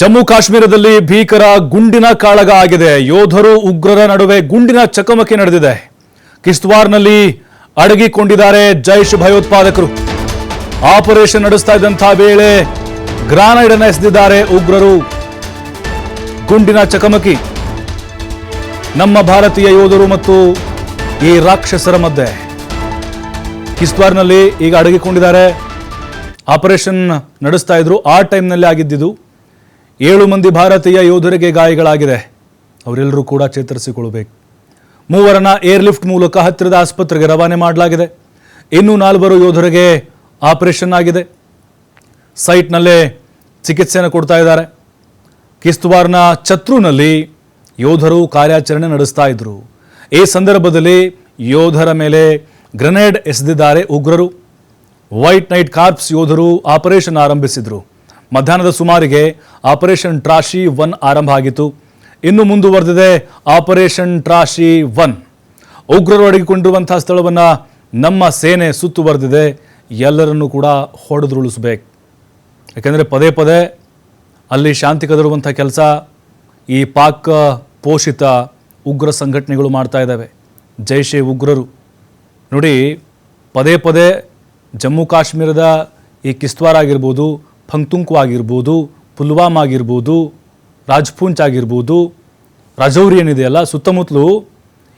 ಜಮ್ಮು ಕಾಶ್ಮೀರದಲ್ಲಿ ಭೀಕರ ಗುಂಡಿನ ಕಾಳಗ ಆಗಿದೆ. ಯೋಧರು ಉಗ್ರರ ನಡುವೆ ಗುಂಡಿನ ಚಕಮಕಿ ನಡೆದಿದೆ. ಕಿಸ್ತ್ವಾರ್ನಲ್ಲಿ ಅಡಗಿಕೊಂಡಿದ್ದಾರೆ ಜೈಷ್ ಭಯೋತ್ಪಾದಕರು ಆಪರೇಷನ್ ನಡೆಸ್ತಾ ಇದ್ದಂತಹ ವೇಳೆ ಗ್ರಾನೈಡ್ ಅನ್ನು ಎಸೆದಿದ್ದಾರೆ ಉಗ್ರರು. ಗುಂಡಿನ ಚಕಮಕಿ. ನಮ್ಮ ಭಾರತೀಯ ಯೋಧರು ಮತ್ತು ಈ ರಾಕ್ಷಸರ ಮಧ್ಯೆ. ಕಿಸ್ತ್ವಾರ್ನಲ್ಲಿ ಈಗ ಅಡಗಿಕೊಂಡಿದ್ದಾರೆ. ಆಪರೇಷನ್ ನಡೆಸ್ತಾ ಇದ್ರು. ಆ ಟೈಮ್ನಲ್ಲಿ ಆಗಿದ್ದಿದ್ದು. ಏಳು ಮಂದಿ ಭಾರತೀಯ ಯೋಧರಿಗೆ ಗಾಯಗಳಾಗಿದೆ. ಅವರೆಲ್ಲರೂ ಕೂಡ ಚೇತರಿಸಿಕೊಳ್ಳಬೇಕು. ಮೂವರನ್ನ ಏರ್ಲಿಫ್ಟ್ ಮೂಲಕ ಹತ್ತಿರದ ಆಸ್ಪತ್ರೆಗೆ ರವಾನೆ ಮಾಡಲಾಗಿದೆ. ಇನ್ನೂ ನಾಲ್ವರು ಯೋಧರಿಗೆ ಆಪರೇಷನ್ ಆಗಿದೆ. ಸೈಟ್ನಲ್ಲೇ ಚಿಕಿತ್ಸೆಯನ್ನು ಕೊಡ್ತಾ ಇದ್ದಾರೆ. ಕಿಸ್ತ್ವಾರ್ನ ಚತ್ರುನಲ್ಲಿ ಯೋಧರು ಕಾರ್ಯಾಚರಣೆ ನಡೆಸ್ತಾ ಇದ್ರು. ಈ ಸಂದರ್ಭದಲ್ಲಿ ಯೋಧರ ಮೇಲೆ ಗ್ರೆನೇಡ್ ಎಸೆದಿದ್ದಾರೆ ಉಗ್ರರು. ವೈಟ್ ನೈಟ್ ಕಾರ್ಪ್ಸ್ ಯೋಧರು ಆಪರೇಷನ್ ಆರಂಭಿಸಿದ್ರು. ಮಧ್ಯಾಹ್ನದ ಸುಮಾರಿಗೆ ಆಪರೇಷನ್ ಟ್ರಾಶಿ ಒನ್ ಆರಂಭ ಆಗಿತ್ತು. ಇನ್ನು ಮುಂದುವರೆದಿದೆ ಆಪರೇಷನ್ ಟ್ರಾಶಿ ಒನ್. ಉಗ್ರರು ಅಡಗಿಕೊಂಡಿರುವಂತಹ ಸ್ಥಳವನ್ನು ನಮ್ಮ ಸೇನೆ ಸುತ್ತುವರೆದಿದೆ. ಎಲ್ಲರನ್ನೂ ಕೂಡ ಹೊಡೆದುರುಳಿಸ್ಬೇಕು. ಯಾಕೆಂದರೆ ಪದೇ ಪದೇ ಅಲ್ಲಿ ಶಾಂತಿ ಕದರುವಂಥ ಕೆಲಸ ಈ ಪಾಕ್ ಪೋಷಿತ ಉಗ್ರ ಸಂಘಟನೆಗಳು ಮಾಡ್ತಾ ಇದ್ದಾವೆ. ಜೈಷೆ ಉಗ್ರರು. ನೋಡಿ, ಪದೇ ಪದೇ ಜಮ್ಮು ಕಾಶ್ಮೀರದ ಈ ಕಿಶ್ತ್ವಾರ್ ಆಗಿರ್ಬೋದು ಫಂಕ್ತುಂಕು ಆಗಿರ್ಬೋದು ಪುಲ್ವಾಮ್ ಆಗಿರ್ಬೋದು ರಾಜ್ಪೂಂಚ್ ಆಗಿರ್ಬೋದು ರಜೌರಿ ಏನಿದೆಯಲ್ಲ ಸುತ್ತಮುತ್ತಲು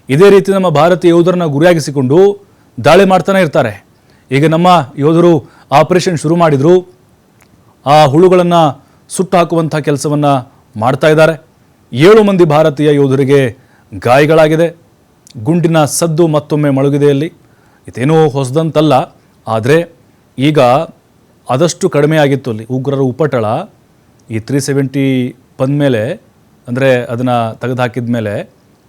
ಇದೇ ರೀತಿ ನಮ್ಮ ಭಾರತೀಯ ಯೋಧರನ್ನ ಗುರಿಯಾಗಿಸಿಕೊಂಡು ದಾಳಿ ಮಾಡ್ತಾನೆ ಇರ್ತಾರೆ. ಈಗ ನಮ್ಮ ಯೋಧರು ಆಪರೇಷನ್ ಶುರು ಮಾಡಿದರು. ಆ ಹುಳುಗಳನ್ನು ಸುಟ್ಟು ಹಾಕುವಂಥ ಕೆಲಸವನ್ನು ಮಾಡ್ತಾ ಇದ್ದಾರೆ. ಏಳು ಮಂದಿ ಭಾರತೀಯ ಯೋಧರಿಗೆ ಗಾಯಗಳಾಗಿದೆ. ಗುಂಡಿನ ಸದ್ದು ಮತ್ತೊಮ್ಮೆ ಮಳುಗಿದೆಯಲ್ಲಿ ಇದೇನೂ ಹೊಸದಂತಲ್ಲ. ಆದರೆ ಈಗ ಆದಷ್ಟು ಕಡಿಮೆ ಆಗಿತ್ತು ಅಲ್ಲಿ. ಉಗ್ರರ ಉಪಟಳ ಈ ತ್ರೀ ಸೆವೆಂಟಿ ಬಂದಮೇಲೆ, ಅಂದರೆ ಅದನ್ನು ತೆಗೆದುಹಾಕಿದ ಮೇಲೆ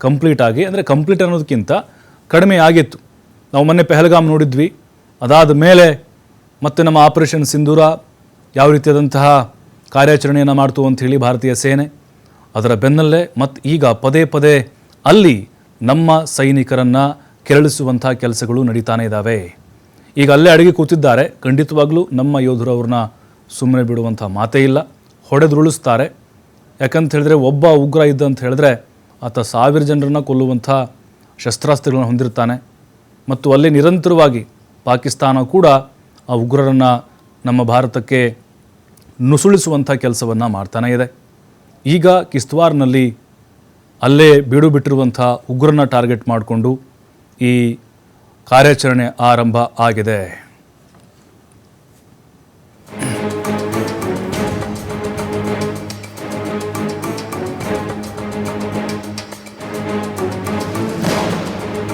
ಕಂಪ್ಲೀಟ್ ಆಗಿ, ಅಂದರೆ ಕಂಪ್ಲೀಟ್ ಅನ್ನೋದಕ್ಕಿಂತ ಕಡಿಮೆ ಆಗಿತ್ತು. ನಾವು ಮೊನ್ನೆ ಪೆಹಲ್ಗಾಮ್ ನೋಡಿದ್ವಿ. ಅದಾದ ಮೇಲೆ ಮತ್ತೆ ನಮ್ಮ ಆಪರೇಷನ್ ಸಿಂಧೂರ ಯಾವ ರೀತಿಯಾದಂತಹ ಕಾರ್ಯಾಚರಣೆಯನ್ನು ಮಾಡ್ತು ಅಂತ ಹೇಳಿ ಭಾರತೀಯ ಸೇನೆ. ಅದರ ಬೆನ್ನಲ್ಲೇ ಮತ್ತು ಈಗ ಪದೇ ಪದೇ ಅಲ್ಲಿ ನಮ್ಮ ಸೈನಿಕರನ್ನು ಕೆರಳಿಸುವಂಥ ಕೆಲಸಗಳು ನಡೀತಾನೆ ಇದ್ದಾವೆ ಈಗ ಅಲ್ಲೇ ಅಡಗಿ ಕೂತಿದ್ದಾರೆ. ಖಂಡಿತವಾಗ್ಲೂ ನಮ್ಮ ಯೋಧರು ಅವ್ರನ್ನ ಸುಮ್ಮನೆ ಬಿಡುವಂಥ ಮಾತೇ ಇಲ್ಲ. ಹೊಡೆದುರುಳಿಸ್ತಾರೆ. ಯಾಕಂತ ಹೇಳಿದ್ರೆ ಒಬ್ಬ ಉಗ್ರ ಇದ್ದ ಅಂತ ಹೇಳಿದ್ರೆ ಆತ ಸಾವಿರ ಜನರನ್ನ ಕೊಲ್ಲುವಂಥ ಶಸ್ತ್ರಾಸ್ತ್ರಗಳನ್ನು ಹೊಂದಿರ್ತಾನೆ. ಮತ್ತು ಅಲ್ಲಿ ನಿರಂತರವಾಗಿ ಪಾಕಿಸ್ತಾನ ಕೂಡ ಆ ಉಗ್ರರನ್ನು ನಮ್ಮ ಭಾರತಕ್ಕೆ ನುಸುಳಿಸುವಂಥ ಕೆಲಸವನ್ನು ಮಾಡ್ತಾನೇ ಇದೆ. ಈಗ ಕಿಸ್ತ್ವಾರ್ನಲ್ಲಿ ಅಲ್ಲೇ ಬೀಡು ಬಿಟ್ಟಿರುವಂಥ ಉಗ್ರನ ಟಾರ್ಗೆಟ್ ಮಾಡಿಕೊಂಡು ಈ ಕಾರ್ಯಾಚರಣೆ ಆರಂಭ ಆಗಿದೆ.